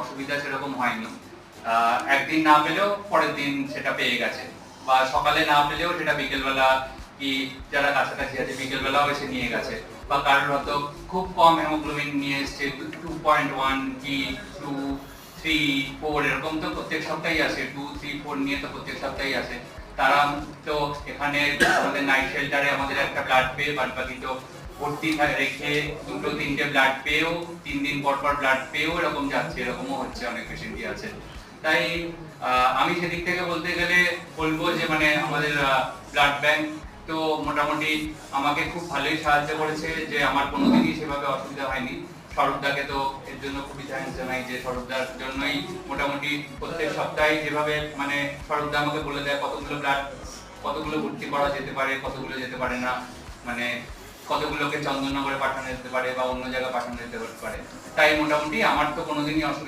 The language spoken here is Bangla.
অসুবিধা সেরকম হয়নি। একদিন না পেলেও পরের দিন সেটা পেয়ে গেছে। বা সকালে না পেলেও সেটা বিকেলবেলা কি যারা কাছাকাছি আছে বিকেলবেলাও এসে নিয়ে গেছে। বা কারোর হয়তো খুব কম হেমোগ্লোবিন নিয়ে এসছে টু পয়েন্ট ওয়ান কি টু থ্রি ফোর এরকম তো প্রত্যেক সপ্তাহেই আসে। টু থ্রি ফোর নিয়ে তো প্রত্যেক সপ্তাহেই আসে। তারা তো এখানে আমাদের নাইট শেল্টারে আমাদের একটা ব্লাড পেয়ে বাদ বাকি তো ভর্তি রেখে দুটো, তিনটে ব্লাড পেয়েও, তিন দিন পর পর ব্লাড পেয়েও এরকম যাচ্ছে, এরকমও হচ্ছে অনেক পেশেন্টই আছে। তাই আমি সেদিক থেকে বলতে গেলে বলব যে মানে আমাদের ব্লাড ব্যাংক তো মোটামুটি আমাকে খুব ভালোই সাহায্য করেছে যে, আমার কোনোদিনই সেভাবে অসুবিধা হয়নি। স্বরূপদাকে তো এর জন্য খুবই থ্যাংকস জানাই যে স্বরূপদার জন্যই মোটামুটি প্রত্যেক সপ্তাহে যেভাবে মানে স্বরূপদা আমাকে বলে দেয় কতগুলো ব্লাড কতগুলো ভর্তি করা যেতে পারে, কতগুলো যেতে পারে না। মানে কতগুলোকে চন্দননগরে পাঠানো যেতে পারে বা অন্য জায়গায় পাঠানো যেতে পারে? তাই মোটামুটি আমার তো কোনোদিনই অসুবিধা